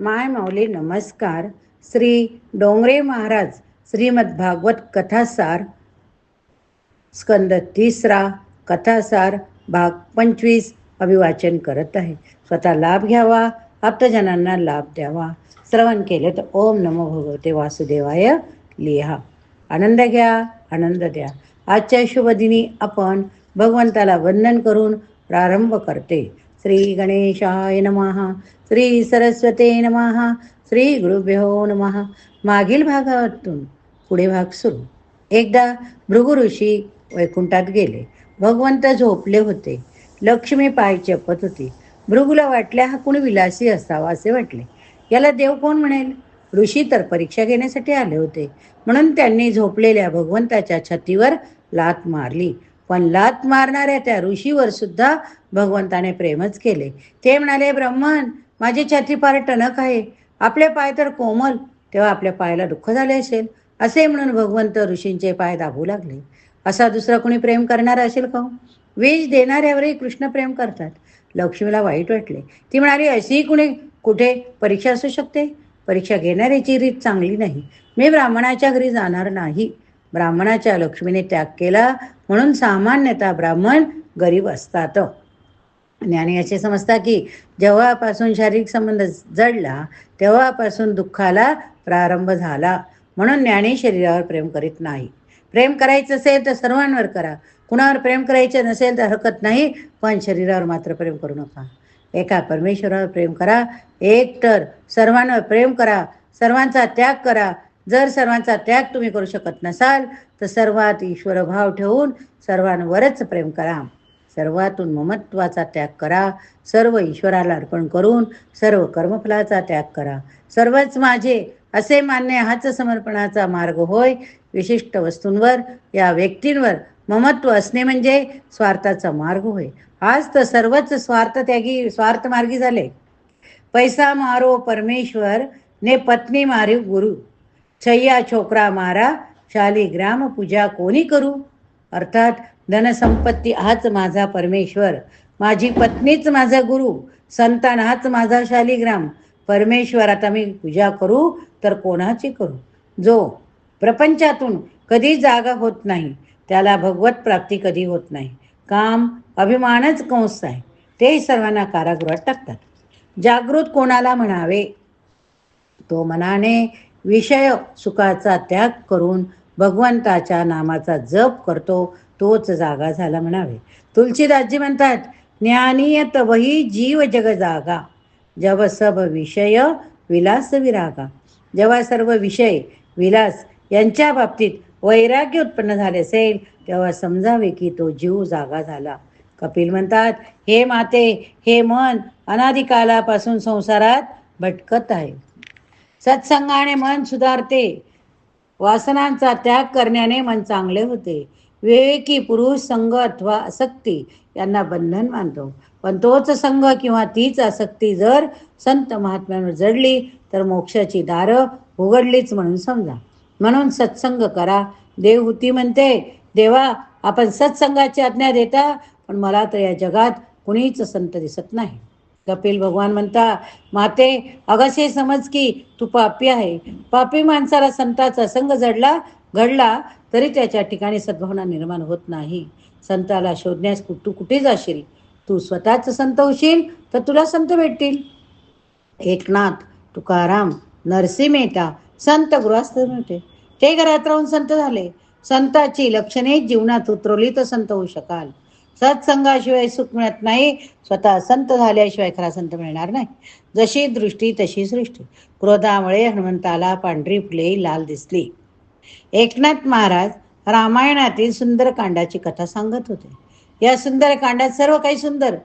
माय माऊली नमस्कार. श्री डोंगरे महाराज श्रीमद भागवत कथासार स्कंद तिसरा कथासार भाग पंचवीस अभिवाचन करत आहे. स्वतः लाभ घ्यावा आप्तजनांना लाभ द्यावा. श्रवण केले तर ओम नमो भगवते वासुदेवाय लिहा. आनंद घ्या आनंद द्या. आजच्या शुभदिनी आपण भगवंताला वंदन करून प्रारंभ करते. श्री गणेशाय नमः श्री सरस्वते नमः श्री गुरुभ्यो नमः. मागील भागातून पुढे भाग सुरू. एकदा भृगु ऋषी वैकुंठात गेले. भगवंत झोपले होते. लक्ष्मी पाय चपत होती. भृगूला वाटल्या हा कुणी विलासी असावा असे वाटले. याला देव कोण म्हणेल? ऋषी तर परीक्षा घेण्यासाठी आले होते. म्हणून त्यांनी झोपलेल्या भगवंताच्या छतीवर लात मारली. पण लात मारणाऱ्या त्या ऋषीवर सुद्धा भगवंताने प्रेमच केले. ते म्हणाले ब्रह्मन माझी छाती फार टणक आहे. आपले पाय तर कोमल तेव्हा आपल्या पायाला दुःख झाले असेल. असे म्हणून भगवंत ऋषींचे पाय दाबू लागले. असा दुसरा कोणी प्रेम करणारा असेल का हो? वीज देणाऱ्यावरही कृष्ण प्रेम करतात. लक्ष्मीला वाईट वाटले. ती म्हणाली अशी कुणी कुठे परीक्षा असू शकते? परीक्षा घेणाऱ्याची रीत चांगली नाही. मी ब्राह्मणाच्या घरी जाणार नाही. ब्राह्मणाच्या लक्ष्मीने त्याग केला. म्हणून सामान्यतः ब्राह्मण गरीब असतात. ज्ञानी असे समजता की जेव्हापासून शारीरिक संबंध जडला तेव्हापासून दुःखाला प्रारंभ झाला. म्हणून ज्ञानी शरीरावर प्रेम करीत नाही. प्रेम करायचं असेल तर सर्वांवर करा. कुणावर प्रेम करायचे नसेल तर हरकत नाही पण शरीरावर मात्र प्रेम करू नका. एका परमेश्वरावर प्रेम करा. एक तर सर्वांवर प्रेम करा. सर्वांचा त्याग करा. जर सर्वांचा त्याग तुम्ही करू शकत नसाल तर सर्वात ईश्वर भाव ठेवून सर्वांवरच प्रेम करा. सर्वातून ममत्वाचा त्याग करा. सर्व ईश्वराला अर्पण करून सर्व कर्मफलाचा त्याग करा. सर्वच माझे असे मान्य हाच समर्पणाचा मार्ग होय. विशिष्ट वस्तूंवर या व्यक्तींवर ममत्व असणे म्हणजे स्वार्थाचा मार्ग होय. आज तर सर्वच स्वार्थ त्यागी स्वार्थ मार्गी झाले. पैसा मारो परमेश्वर ने पत्नी मारी गुरु. छय्या छोकरा मारा शालिग्राम पूजा कोणी करू? अर्थात धनसंपत्ती हाच माझा परमेश्वर. माझी पत्नीच माझा गुरु संतान हाच माझा शालिग्राम परमेश्वर आता मी पूजा करू तर कोणाची करू? जो प्रपंचातून कधी जागा होत नाही त्याला भगवत प्राप्ती कधी होत नाही. काम अभिमानच कंस आहे. ते सर्वांना कारागृहात टाकतात. जागृत कोणाला म्हणावे? तो मनाने विषय सुखाचा त्याग करून भगवंताच्या नामाचा जप करतो तोच जागा झाला म्हणावे. तुलसीदासजी म्हणतात ज्ञानीय तवही जीव जग जागा. जव सब विषय विलास विरागा. जेव्हा सर्व विषय विलास यांच्या बाबतीत वैराग्य उत्पन्न झाले असेल तेव्हा समजावे की तो जीव जागा झाला. कपिल म्हणतात हे माते हे मन अनादिकालापासून संसारात भटकत आहे. सत्संगाने मन सुधारते. वासनांचा त्याग करण्याने मन चांगले होते. विवेकी पुरुष संघ अथवा आसक्ती यांना बंधन मानतो. पण तोच संघ किंवा तीच आसक्ती जर संत महात्म्यांवर जडली तर मोक्षाची दारं उघडलीच म्हणून समजा. म्हणून सत्संग करा. देवहूती म्हणते देवा आपण सत्संगाची आज्ञा देता पण मला तर या जगात कुणीच संत दिसत नाही. कपिल भगवान म्हणता माते अगसे समज की तू पापी आहे. पापी माणसाला संताचा संघ जडला घडला तरी त्याच्या ठिकाणी सद्भावना निर्माण होत नाही. संताला शोधण्यास तू कुठे जाशील? तू स्वतःच संत होशील तर तुला संत भेटतील. एकनाथ तुकाराम नरसी मेहता संत गृहस्थ नव्हते ते घरात राहून संत झाले. संताची लक्षणे जीवनात उतरवली तर संत होऊ शकाल. सत्संगाशिवाय सुख मिळत नाही. स्वतः संत झाल्याशिवाय खरा संत मिळणार नाही. जशी दृष्टी तशी सृष्टी. क्रोधामुळे हनुमंताला पांढरी फुले लाल दिसली. एकनाथ महाराज रामायणातील सुंदरकांडाची कथा सांगत होते. या सुंदरकांडात सर्व काही सुंदर.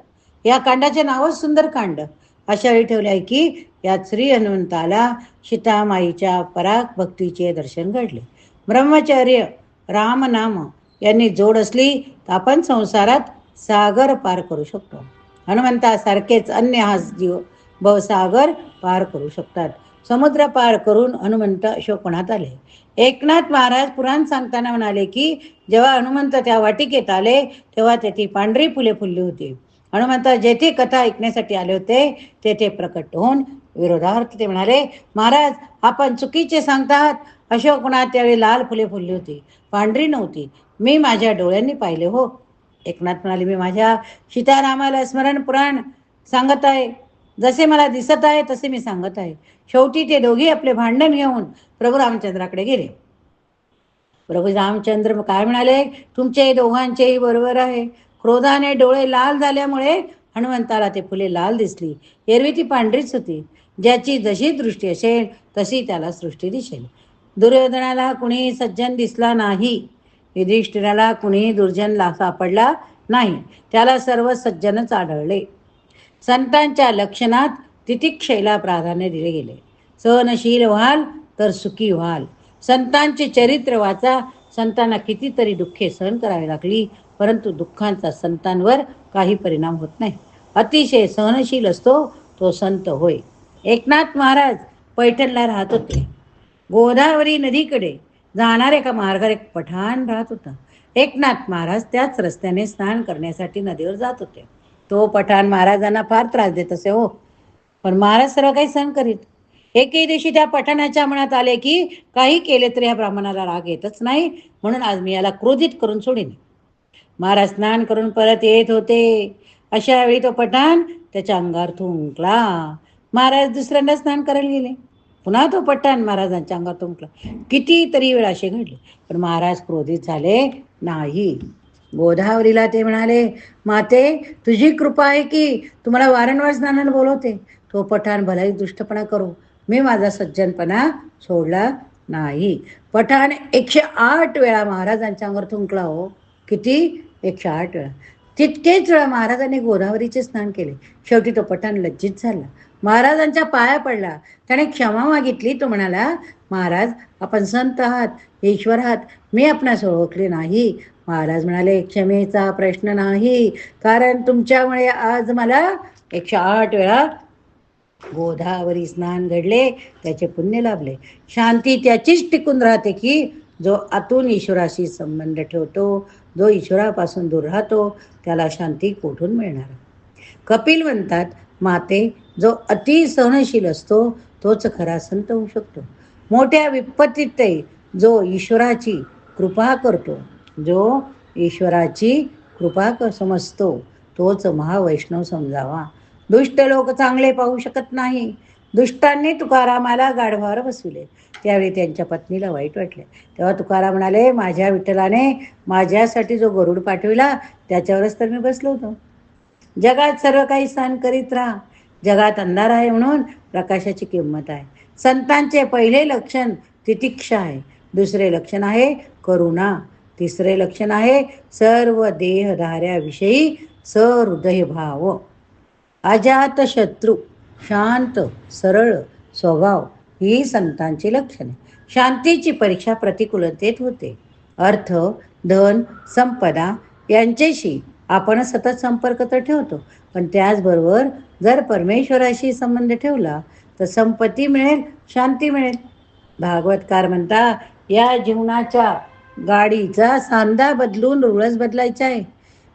या कांडाचे नावच सुंदरकांड. अशा वेळी ठेवले आहे की यात श्री हनुमंताला सीतामाईच्या पराग भक्तीचे दर्शन घडले. ब्रह्मचर्य रामनाम यांनी जोड असली तर आपण संसारात सागर पार करू शकतो. हनुमंतासारखेच अन्य हा जीव भवसागर पार करू शकतात. समुद्र पार करून हनुमंत अशोकणात आले. एकनाथ महाराज पुराण सांगताना म्हणाले की जेव्हा हनुमंत त्या वाटिकेत आले तेव्हा तेथे पांढरी फुले फुलली होती. हनुमंत जेथे कथा ऐकण्यासाठी आले होते तेथे प्रकट होऊन विरोधार्थ ते म्हणाले महाराज आपण चुकीचे सांगतात. अशोकणात त्यावेळी लाल फुले फुलली होती. पांढरी नव्हती. मी माझ्या डोळ्यांनी पाहिले हो. एकनाथ म्हणाले मी माझ्या सीतारामाला स्मरण पुराण सांगत आहे जसे मला दिसत आहे तसे मी सांगत आहे. शेवटी ते दोघे आपले भांडण घेऊन प्रभू रामचंद्राकडे गेले. प्रभू रामचंद्र काय म्हणाले? तुमचे दोघांचेही बरोबर आहे. क्रोधाने डोळे लाल झाल्यामुळे हनुमंताला ते फुले लाल दिसली. एरवी ती पांढरीच होती. ज्याची जशी दृष्टी असेल तशी त्याला सृष्टी दिसेल. दुर्योधनाला कुणी सज्जन दिसला नाही. युधिष्ठिराला कुणीही दुर्जन सापडला नाही. त्याला सर्व सज्जनच आढळले. संतांच्या लक्षणात तितिक्षेला प्राधान्य दिले गेले. सहनशील व्हाल तर सुखी व्हाल. संतांचे चरित्र वाचा. संतांना कितीतरी दुःखे सहन करावी लागली परंतु दुःखांचा संतांवर काही परिणाम होत नाही. अतिशय सहनशील असतो तो संत होय. एकनाथ महाराज पैठणला राहत होते. गोदावरी नदीकडे जाणार एका मार्गावर एक पठाण राहत होता. एकनाथ महाराज त्याच रस्त्याने स्नान करण्यासाठी नदीवर जात होते. तो पठाण महाराजांना फार त्रास देत असे हो. पण महाराज सर्व काही सहन करीत. एकही दिवशी त्या पठाणाच्या मनात आले की काही केले तरी ह्या ब्राह्मणाला राग येतच नाही म्हणून आज मी याला क्रोधित करून सोडीन. महाराज स्नान करून परत येत होते. अशा वेळी तो पठाण त्याच्या अंगावर थुंकला. महाराज दुसऱ्यांदा स्नान करायला गेले. पुन्हा तो पट्टान महाराजांच्या अंगात थुंकला कितीतरी वेळा असे घडले. पण महाराज क्रोधित झाले नाही. गोदावरीला ते म्हणाले माते तुझी कृपा आहे की तुम्हाला वारंवार स्नानाला बोलवते. तो पठाण भलाई दुष्टपणा करू. मी माझा सज्जनपणा सोडला नाही. पठाण एकशे आठ वेळा महाराजांच्या अंगावर थुंकला हो. किती? एकशे आठ वेळा. तितकेच वेळा महाराजांनी गोदावरीचे स्नान केले. शेवटी तो पठाण लज्जित झाला. महाराजांच्या पाया पडला. त्याने क्षमा मागितली. तो म्हणाला महाराज आपण संत आहात ईश्वर आहात. मी आपणास ओळखले नाही. महाराज म्हणाले क्षमेचा प्रश्न नाही. कारण तुमच्यामुळे आज मला एकशे आठ वेळा गोदावरी स्नान घडले. त्याचे पुण्य लाभले. शांती त्याचीच टिकून राहते की जो आतून ईश्वराशी संबंध ठेवतो जो ईश्वरापासून दूर राहतो त्याला शांती कोठून मिळणार? कपिल म्हणतात माते जो अति सहनशील असतो तोच खरा संत होऊ शकतो. मोठ्या विपत्तीतही जो ईश्वराची कृपा करतो जो ईश्वराची कृपा कर समजतो तोच महावैष्णव समजावा. दुष्ट लोक चांगले पाहू शकत नाही. दुष्टांनी तुकारामाला गाढवावर बसविले. त्यावेळी त्यांच्या पत्नीला वाईट वाटले. तेव्हा तुकाराम म्हणाले माझ्या विठ्ठलाने माझ्यासाठी जो गरुड पाठविला त्याच्यावरच तर मी बसलो होतो. जगात सर्व काही स्थान करीत राहा. जगात अंधार आहे म्हणून प्रकाशाची किंमत आहे. संतांचे पहिले लक्षण तितिक्षा आहे. दुसरे लक्षण आहे करुणा. तिसरे लक्षण आहे सर्व देहधाऱ्याविषयी सहृदय भाव. अजात शत्रू शांत सरळ स्वभाव ही संतांची लक्षणे. शांतीची परीक्षा प्रतिकूलतेत होते. अर्थ धन संपदा यांच्याशी आपण सतत संपर्क तर ठेवतो पण त्याचबरोबर जर परमेश्वराशी संबंध ठेवला तर संपत्ती मिळेल शांती मिळेल. भागवतकार म्हणता या जीवनाच्या गाडीचा सांदा बदलून रुळस बदलायचा आहे.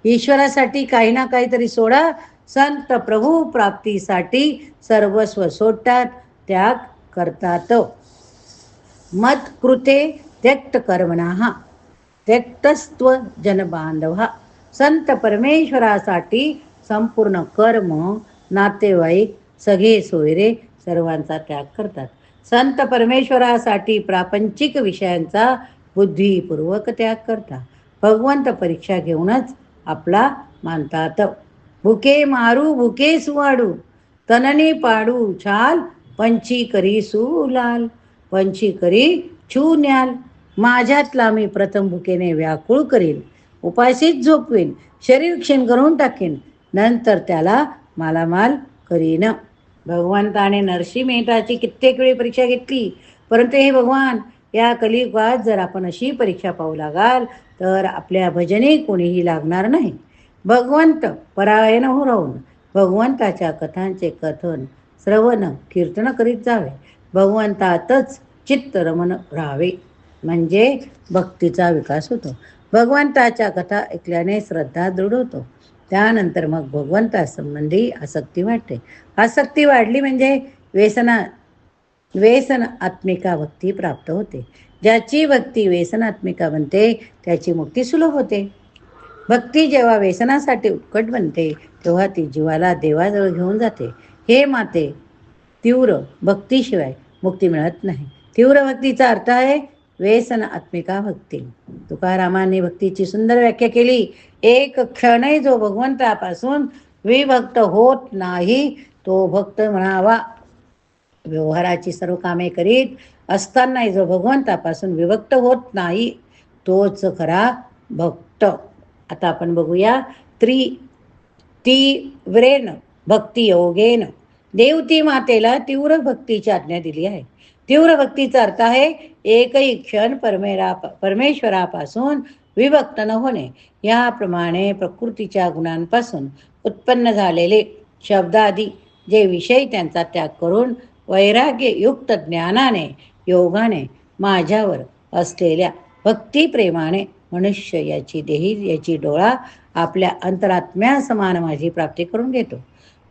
ईश्वरासाठी काही ना काहीतरी सोडा संत प्रभू प्राप्तीसाठी सर्वस्व सोडतात त्याग करतात. मत कृते त्यक्त कर्मणा त्यक्तस्त्व जनबांधवा संत परमेश्वरासाठी संपूर्ण कर्म नातेवाईक सगळे सोयरे सर्वांचा त्याग करतात. संत परमेश्वरासाठी प्रापंचिक विषयांचा बुद्धिपूर्वक त्याग करतात. भगवंत परीक्षा घेऊनच आपला मानतात. भुके मारू भुके सुवाडू तनने पाडू छाल पंची करी सुलाल पंची करी छू न्याल. माझ्यातला मी प्रथम भुकेने व्याकुळ करील उपाशीच झोपवीन. शरीर क्षीण करून टाकेन. नंतर त्याला मालामाल करीन. भगवंताने नरसी मेहताची कित्येक वेळी परीक्षा घेतली. परंतु हे भगवान या कलियुगात जर आपण अशी परीक्षा पाहू लागाल तर आपल्या भजने कोणीही लागणार नाही. भगवंत परायण हो राहून भगवंताच्या कथांचे कथन श्रवण कीर्तन करीत जावे. भगवंतातच चित्त रमण राहावे. म्हणजे भक्तीचा विकास होतो. भगवंताच्या कथा ऐकल्याने श्रद्धा दृढ होतो. त्यानंतर मग भगवंतासंबंधी आसक्ती वाटते आसक्ती वाढली म्हणजे व्यसना व्यसन आत्मिका भक्ती प्राप्त होते. ज्याची भक्ती व्यसनात्मिका बनते त्याची मुक्ती सुलभ होते. भक्ती जेव्हा व्यसनासाठी उत्कट बनते तेव्हा ती जीवाला देवाजवळ घेऊन जाते. हे माते तीव्र भक्तीशिवाय मुक्ती मिळत नाही. तीव्र भक्तीचा अर्थ आहे व्यसन आत्मिका भक्ती. तुकारामांनी भक्तीची सुंदर व्याख्या केली. एक क्षणही जो भगवंतापासून विभक्त होत नाही तो भक्त म्हणावा. व्यवहाराची सर्व कामे करीत असतानाही जो भगवंतापासून विभक्त होत नाही तोच खरा भक्त. आता आपण बघूया त्रि तीव्रेन भक्तियोगेन. देवती मातेला तीव्र भक्तीची आज्ञा दिली आहे. तीव्र भक्तीचा अर्थ आहे एकही क्षण परमेरा परमेश्वरापासून विभक्त न होणे. याप्रमाणे प्रकृतीच्या गुणांपासून उत्पन्न झालेले शब्दादी जे विषय त्यांचा त्याग करून वैराग्ययुक्त ज्ञानाने योगाने माझ्यावर असलेल्या भक्तिप्रेमाने मनुष्य याची देही याची डोळा आपल्या अंतरात्म्या समान माझी प्राप्ती करून घेतो.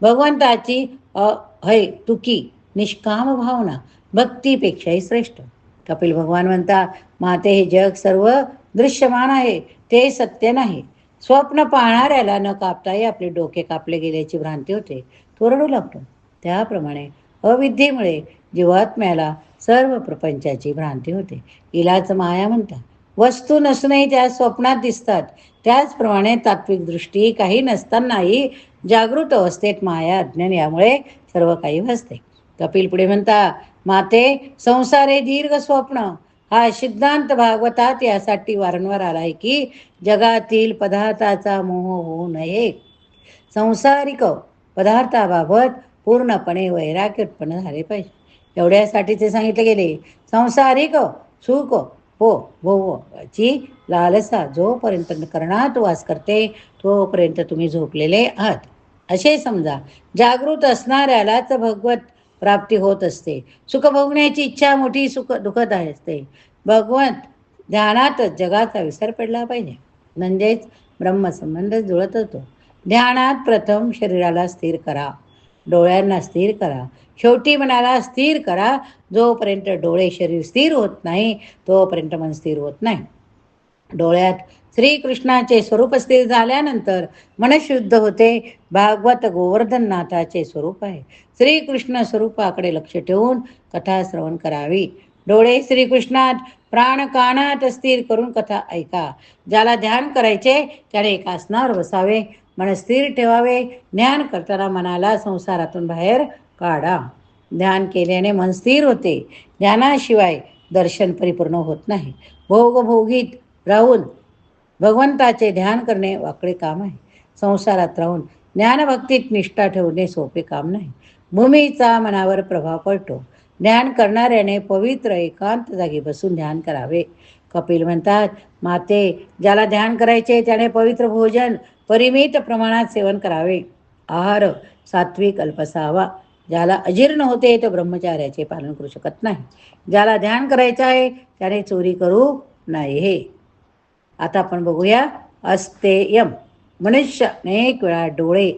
भगवंताची अहय तुकी निष्काम भावना भक्तीपेक्षाही श्रेष्ठ. कपिल भगवान म्हणता माते हे जग सर्व दृश्यमान आहे ते सत्य नाही. स्वप्न पाहणाऱ्याला न कापताही आपले डोके कापले गेल्याची भ्रांती होते. तो रडू लागतो त्याप्रमाणे अविद्येमुळे जीवात्म्याला सर्व प्रपंचाची भ्रांती होते. इलाच माया म्हणतात वस्तू नसूनही त्या स्वप्नात दिसतात. त्याचप्रमाणे तात्विक दृष्टी काही नसतानाही जागृत अवस्थेत माया अज्ञान यामुळे सर्व काही भासते. कपिल पुढे म्हणता माते संसारे दीर्घ स्वप्न. हा सिद्धांत भागवतात यासाठी वारंवार आलाय की जगातील पदार्थाचा मोह होऊ नये. संसारिक पदार्थाबाबत पूर्णपणे वैराग्य उत्पन्न झाले पाहिजे. एवढ्यासाठी ते सांगितले गेले. संसारिक सुख हो ची लालसा जोपर्यंत कर्णात वास करते तोपर्यंत तुम्ही झोपलेले आहात. असे समजा जागृत असणाऱ्यालाच भगवत प्राप्ती होत असते. सुख भोगण्याची इच्छा मोठी सुख दुःखद असते. भगवंत ध्यानातच जगाचा विसर पडला पाहिजे. म्हणजेच ब्रह्मसंबंध जुळत होतो. ध्यानात प्रथम शरीराला स्थिर करा. डोळ्यांना स्थिर करा. शेवटी मनाला स्थिर करा. जोपर्यंत डोळे शरीर स्थिर होत नाही तोपर्यंत मन स्थिर होत नाही. डोळ्यात श्रीकृष्णाचे स्वरूप स्थिर झाल्यानंतर मनशुद्ध होते. भागवत गोवर्धननाथाचे स्वरूप आहे. श्रीकृष्ण स्वरूपाकडे लक्ष ठेवून कथा श्रवण करावी. डोळे श्रीकृष्णात प्राण कानात स्थिर करून कथा ऐका. ज्याला ध्यान करायचे त्याने एका आसनावर बसावे. मन स्थिर ठेवावे. ज्ञान करताना मनाला संसारातून बाहेर काढा. ध्यान केल्याने मन स्थिर होते. ध्यानाशिवाय दर्शन परिपूर्ण होत नाही. भोगभोगीत राहून भगवंताचे ध्यान करणे वाकडे काम आहे. संसारात राहून ज्ञानभक्तीत निष्ठा ठेवणे सोपे काम नाही. भूमीचा मनावर प्रभाव पडतो. ध्यान करणाऱ्याने पवित्र एकांत जागी बसून ध्यान करावे. कपिल म्हणतात माते ज्याला ध्यान करायचे त्याने पवित्र भोजन परिमित प्रमाणात सेवन करावे. आहार सात्विक अल्पसावा ज्याला अजीर्ण होते तो ब्रह्मचार्याचे पालन करू शकत नाही. ज्याला ध्यान करायचं आहे त्याने चोरी करू नये. आता आपण बघूया अस्तेयम. मनुष्य अनेक वेळा डोळे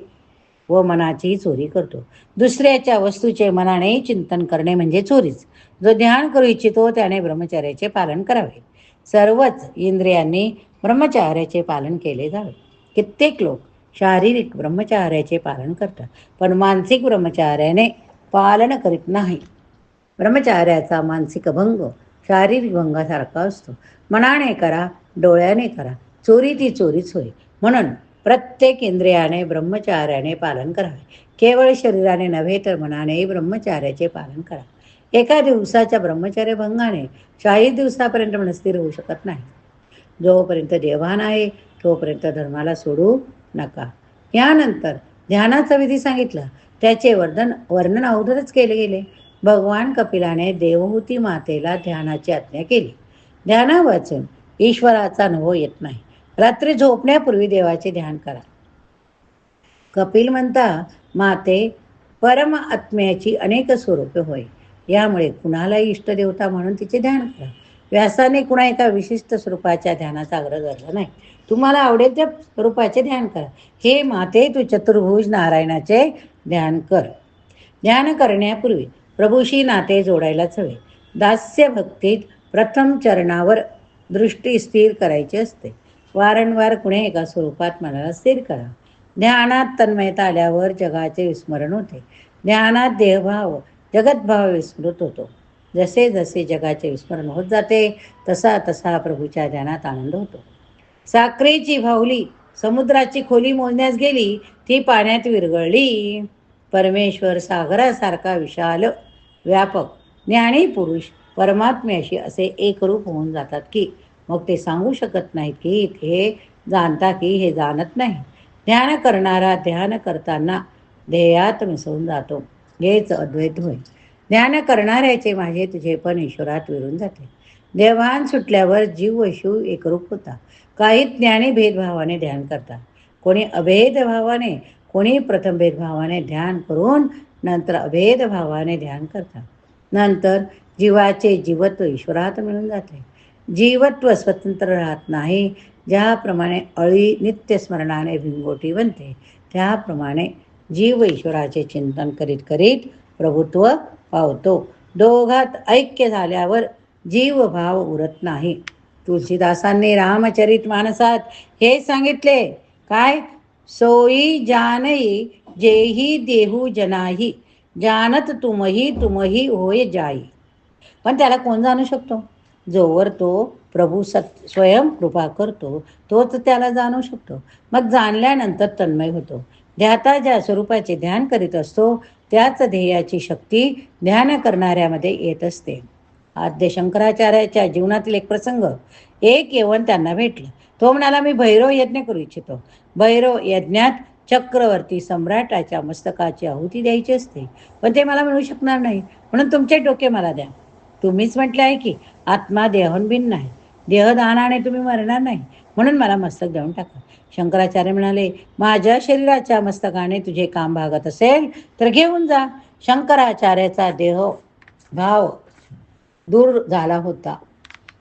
व मनाची चोरी करतो. दुसऱ्याच्या वस्तूचे मनाने चिंतन करणे म्हणजे चोरीच. जो ध्यान करू इच्छितो त्याने ब्रह्मचार्याचे पालन करावे. सर्वच इंद्रियांनी ब्रह्मचार्याचे पालन केले जावे. कित्येक लोक शारीरिक ब्रह्मचार्याचे पालन करतात पण मानसिक ब्रह्मचार्याने पालन करीत नाही. ब्रह्मचार्याचा मानसिक भंग शारीरिक भंगासारखा असतो. मनाने करा डोळ्याने करा. चोरी ती चोरीच होय. म्हणून प्रत्येक इंद्रियाने ब्रह्मचार्याने पालन करावे. केवळ शरीराने नव्हे तर मनानेही ब्रह्मचार्याचे पालन करा. एका दिवसाच्या ब्रह्मचार्य भंगाने शाही दिवसापर्यंत मनस्थिर होऊ शकत नाही. जोपर्यंत देवान आहे तोपर्यंत धर्माला सोडू नका. यानंतर ध्यानाचा विधी सांगितला. त्याचे वर्धन वर्णन अवधरच केले गेले. भगवान कपिलाने देवहूती मातेला ध्यानाची आज्ञा केली. ध्याना वाचून ईश्वराचा अनुभव येत नाही. रात्री झोपण्यापूर्वी देवाचे ध्यान करा. कपिल म्हणता माते परम आत्म्याची अनेक स्वरूपे होय. यामुळे कुणालाही इष्टदेवता म्हणून तिचे ध्यान करा. व्यासाने कुणा एका विशिष्ट स्वरूपाच्या ध्यानाचा आग्रह धरला नाही. तुम्हाला आवडेल त्या स्वरूपाचे ध्यान करा. हे माते तू चतुर्भुज नारायणाचे ध्यान कर. ध्यान करण्यापूर्वी प्रभूशी नाते जोडायलाच हवे. दास्य भक्तीत प्रथम चरणावर दृष्टी स्थिर करायची असते. वारंवार कुणे एका स्वरूपात मनाला स्थिर करा. ज्ञानात तन्मयता आल्यावर जगाचे विस्मरण होते. ज्ञानात देहभाव जगतभाव विस्मृत होतो. जसे जसे जगाचे विस्मरण होत जाते तसा तसा प्रभूच्या ज्ञानात आनंद होतो. साखरेची भावली समुद्राची खोली मोजण्यास गेली ती पाण्यात विरघळली. परमेश्वर सागरासारखा विशाल व्यापक ज्ञानी पुरुष परमात्म्याशी असे एकरूप होऊन जातात की मग ते सांगू शकत नाहीत की हे जाणता की हे जाणत नाही. ध्यान करणारा ध्यान करताना ध्येयात मिसळून जातो. हेच अद्वैत होय. ध्यान करणाऱ्याचे माझे तुझे पण ईश्वरात विरून जाते. देवान सुटल्यावर जीव व शिव एकरूप होता. काही ज्ञानी भेदभावाने ध्यान करतात. कोणी अभेदभावाने कोणी प्रथम भेदभावाने ध्यान करून नंतर अभेदभावाने ध्यान करतात. नंतर जीवाचे जीवत्व ईश्वरात मिळून जाते. जीवत्व स्वतंत्र राहत नाही ज्याप्रमाणे अळी नित्यस्मरणाने भिंगोटी बनते त्याप्रमाणे जीव ईश्वराचे चिंतन करीत करीत प्रभुत्व पावतो. दोघात ऐक्य झाल्यावर जीवभाव उरत नाही. तुलसीदासांनी रामचरित मानसात हे सांगितले काय? सोयी जानई जेही देहू जनाही जानत तुमही तुमही होय जाई. पण त्याला कोण जाणू शकतो? जोवर तो प्रभू सत स्वयं कृपा करतो तोच त्याला जाणू शकतो. मग जाणल्यानंतर तन्मय होतो. ध्याता ज्या स्वरूपाचे ध्यान करीत असतो त्याच ध्येयाची शक्ती ध्यान करणाऱ्यामध्ये येत असते. आद्य शंकराचार्याच्या जीवनातील एक प्रसंग एक येवन त्यांना भेटलं. तो म्हणाला मी भैरव यज्ञ करू इच्छितो. भैरव यज्ञात चक्रवर्ती सम्राटाच्या मस्तकाची आहुती द्यायची असते. पण ते मला मिळू शकणार नाही. म्हणून तुमचे डोके मला द्या. तुम्हीच म्हटले आहे की आत्मा देहन भिन्न आहे देहदानाने तुम्ही मरणार नाही. म्हणून मला मस्तक देऊन टाका. शंकराचार्य म्हणाले माझ्या शरीराच्या मस्तकाने तुझे काम भागत असेल तर घेऊन जा. शंकराचार्याचा देह भाव दूर झाला होता.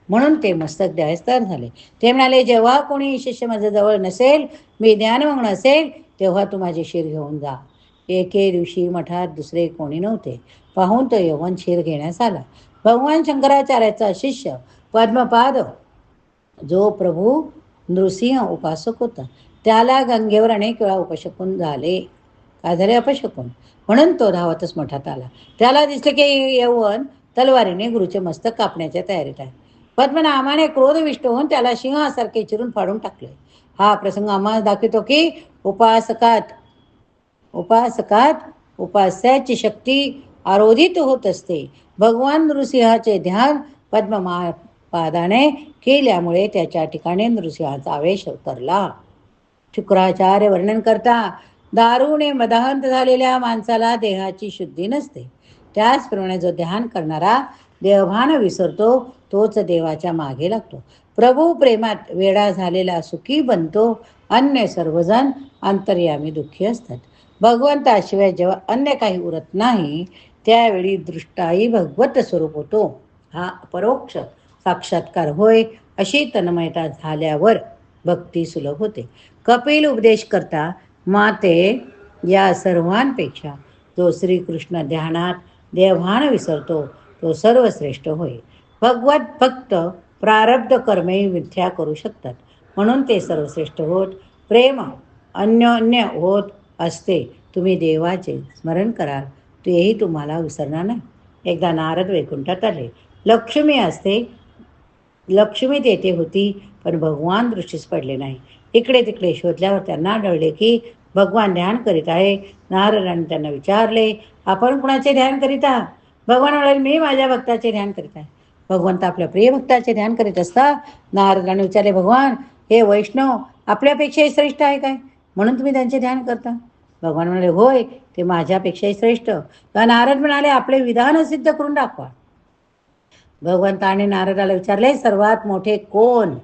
म्हणून ते मस्तक द्यायस तर झाले. ते म्हणाले जेव्हा कोणी शिष्य माझ्या जवळ नसेल मी ज्ञानमग्न असेल तेव्हा तू माझे शिर घेऊन जा. एके दिवशी मठात दुसरे कोणी नव्हते. पाहून तो यवन शिर घेण्यास आला. भगवान शंकराचार्याचा शिष्य पद्मपाद जो प्रभू नृसिंह उपासक होता त्याला गंगेवर अनेक वेळा उपशकून झाले. काय झाले? अपशकून. म्हणून तो धावतच मठात आला. त्याला दिसले की यवन तलवारीने गुरुचे मस्तक कापण्याच्या तयारीत आहे. पद्मनामाने क्रोधविष्ट होऊन त्याला सिंहासारखे चिरून फाडून टाकले हा प्रसंग आम्हाला दाखवितो की उपासकात उपासकात उपास्याची शक्ती आरोधित होत असते. भगवान नृसिंहाचे ध्यान पद्ममापादाने केल्यामुळे त्याच्या ठिकाणी नृसिंहाचा आवेश उतरला. शुक्राचार्य वर्णन करता दारूने मदाहंत झालेल्या माणसाला देहाची शुद्धी नसते. त्याचप्रमाणे जो ध्यान करणारा देवभान विसरतो तोच देवाच्या मागे लागतो. प्रभू प्रेमात वेडा झालेला सुखी बनतो अन्य सर्वजण अंतर्यामी दुःखी असतात. भगवंताशिवाय जेव्हा अन्य काही उरत नाही त्यावेळी दृष्टाई भगवत स्वरूप होतो. हा परोक्ष साक्षात्कार होय अशी तन्मयता झाल्यावर भक्ती सुलभ होते. कपिल उपदेश करता माते या सर्वांपेक्षा जो श्रीकृष्ण ध्यानात देव्हाण विसरतो तो सर्वश्रेष्ठ होय. भगवत भक्त प्रारब्ध कर्मे मिथ्या करू शकतात. म्हणून ते सर्वश्रेष्ठ होत प्रेम अन्योन्य होत असते. तुम्ही देवाचे स्मरण कराल. तेही तुम्हाला विसरणार नाही. एकदा नारद वैकुंठात आले. लक्ष्मी असते. लक्ष्मी तेथे होती पण भगवान दृष्टीस पडले नाही. इकडे तिकडे शोधल्यावर त्यांना आढळले की भगवान ध्यान करीत आहे. नारदाने त्यांना विचारले आपण कुणाचे ध्यान करीत आहात? भगवान म्हणाले मी माझ्या भक्ताचे ध्यान करीत आहे. भगवंत आपल्या प्रिय भक्ताचे ध्यान करीत असता नारदाने विचारले भगवान हे वैष्णव आपल्यापेक्षाही श्रेष्ठ आहे काय? म्हणून तुम्ही त्यांचे ध्यान करता? भगवान म्हणाले होय ते माझ्यापेक्षाही श्रेष्ठ. तेव्हा नारद म्हणाले आपले विधान सिद्ध करून दाखवा. भगवंताने नारदाला विचारले सर्वात मोठे कोण?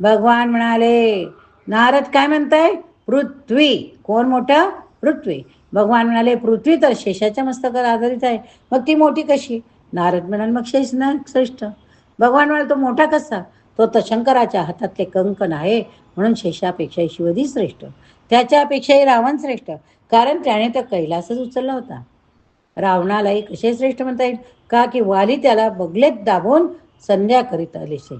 भगवान म्हणाले नारद काय म्हणताय? पृथ्वी. कोण मोठं? पृथ्वी. भगवान म्हणाले पृथ्वी तर शेषाच्या मस्तकावर आधारित आहे. मग ती मोठी कशी? नारद म्हणाल मग शेष ना श्रेष्ठ. भगवान म्हणाले तो मोठा कसा? तो तर शंकराच्या हातातले कंकण आहे म्हणून शेषापेक्षाही शिवधी श्रेष्ठ. त्याच्यापेक्षाही रावण श्रेष्ठ. कारण त्याने तर कैलासच उचलला होता. रावणालाही कसे श्रेष्ठ म्हणता येईल? का की वाली त्याला बगलेत दाबून संध्या करीत आलेसे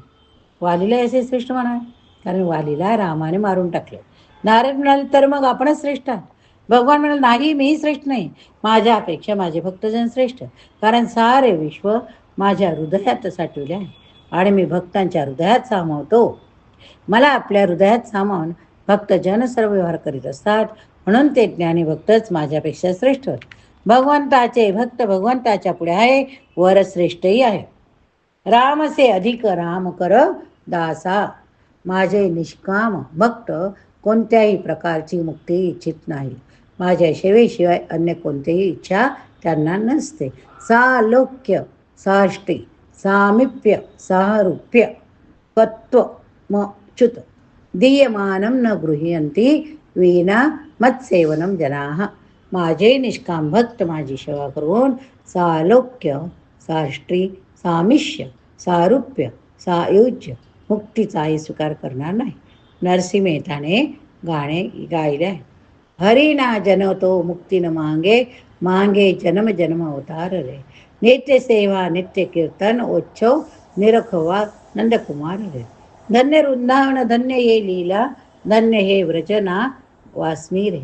वालीला असे श्रेष्ठ म्हणा कारण वालीला रामाने मारून टाकले. नारद म्हणाले तर मग आपणच श्रेष्ठ आहात. भगवान म्हणाल नाही मी श्रेष्ठ नाही. माझ्यापेक्षा माझे भक्तजन श्रेष्ठ. कारण सारे विश्व माझ्या हृदयात साठवले आहे. आणि मी भक्तांच्या हृदयात सामावतो. मला आपल्या हृदयात सामावून भक्तजन सर्व व्यवहार करीत असतात. म्हणून ते ज्ञानी भक्तच माझ्यापेक्षा श्रेष्ठ. भगवंताचे भक्त भगवंताच्या पुढे आहे वर श्रेष्ठही आहे. रामसे अधिक राम कर दासा. माझे निष्काम भक्त कोणत्याही प्रकारची मुक्ती इच्छित नाही. माझ्या सेवेशिवाय अन्य कोणतीही इच्छा त्यांना नसते. सालोक्य साष्टी. सामिप्य सारूप्य त्वत्व च्युत। दीयमानं न गृह्यन्ति विना मत्सेवनं जनाः। माझे निष्काम भक्त माझी सेवा करून सालोक्य साष्ट्री सामिष्य सारूप्य सायुज्य मुक्तीचाही स्वीकार करणार नाही। नरसी मेहताने गाणे गायले आहे। हरिणा ना जनतो मुक्ती न मांगे मांगे जन्म जन्म अवतार रे। नित्य सेवा नित्य कीर्तन ओच्छव निरखवा नंदकुमार रे धन्य वृंदावन धन्य हे लीला धन्य हे व्रजना वास्मी रे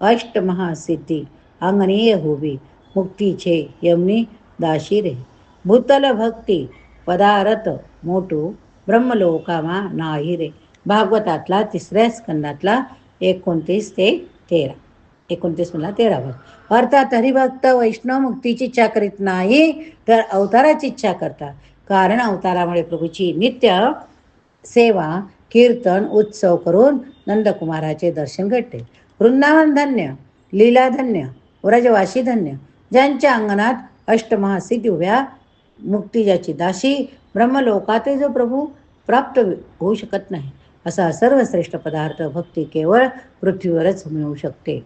अष्ट महासिद्धी अंगनीय होवी मुक्तीचे यमनी दाशी रे भूतल भक्ती पदारथ मोटू ब्रह्मलोकामा नाही रे भागवतातला तिसऱ्या स्कंदातला एकोणतीस ते तेरा एकोणतीस मला तेरा भाग अर्थात हरिभक्त वैष्णव मुक्तीची इच्छा करीत नाही तर अवताराची इच्छा करतात. कारण अवतारामुळे प्रभूची नित्य सेवा कीर्तन उत्सव करून नंदकुमाराचे दर्शन घडते. वृंदावन धन्य लीला धन्य व्रजवासी धन्य ज्यांच्या अंगणात अष्टमहासिद्धी उभ्या मुक्तिजाची दाशी ब्रह्मलोकाते जो प्रभू प्राप्त होऊ शकत नाही असा सर्वश्रेष्ठ पदार्थ भक्ती केवळ पृथ्वीवरच मिळू शकते.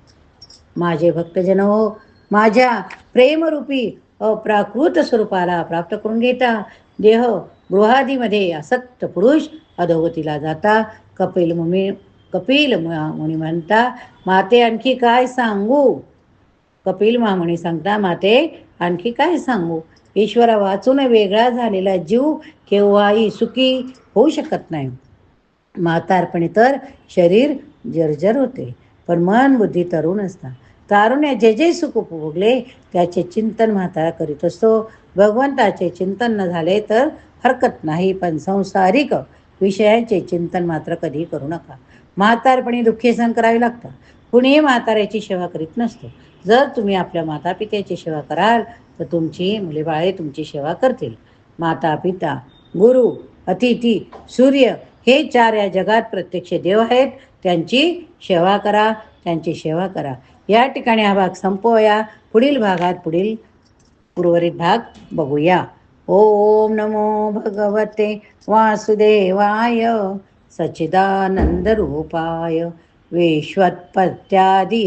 माझे भक्तजन हो माझ्या प्रेमरूपी अप्राकृत स्वरूपाला प्राप्त करून घेता. देह गृहादीमध्ये असक्त पुरुष अधोगतीला जाता. कपिल मुनी कपिल मुनी म्हणता माते आणखी काय सांगू? कपिल महामुनी सांगता माते आणखी काय सांगू? ईश्वरा वाचून वेगळा झालेला जीव केव्हाही सुखी होऊ शकत नाही. म्हातारपणी तर शरीर जर्जर होते पण मन बुद्धी तरुण असतात तारुण्य जे जे सुख उपभोगले त्याचे चिंतन म्हातारा करीत असतो. भगवंताचे चिंतन न झाले तर हरकत नाही पण संसारिक विषयांचे चिंतन मात्र कधी करू नका. म्हातारपणी दुःखी सहन करावी लागतात. कुणीही म्हाताऱ्याची सेवा करीत नसतो. जर तुम्ही आपल्या माता पित्याची सेवा कराल तर तुमची मुले बाळे तुमची सेवा करतील. माता पिता गुरु अतिथी सूर्य हे चार या जगात प्रत्यक्ष देव आहेत. त्यांची सेवा करा त्यांची सेवा करा. या ठिकाणी हा भाग संपवूया. पुढील भागात पुढील उर्वरित भाग बघूया. ओम नमो भगवते वासुदेवाय सच्चिदानंद रूपाय. विश्वत्पत्यादि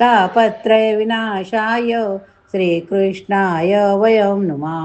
तापत्रय विनाशाय श्रीकृष्णाय वयं नुमा.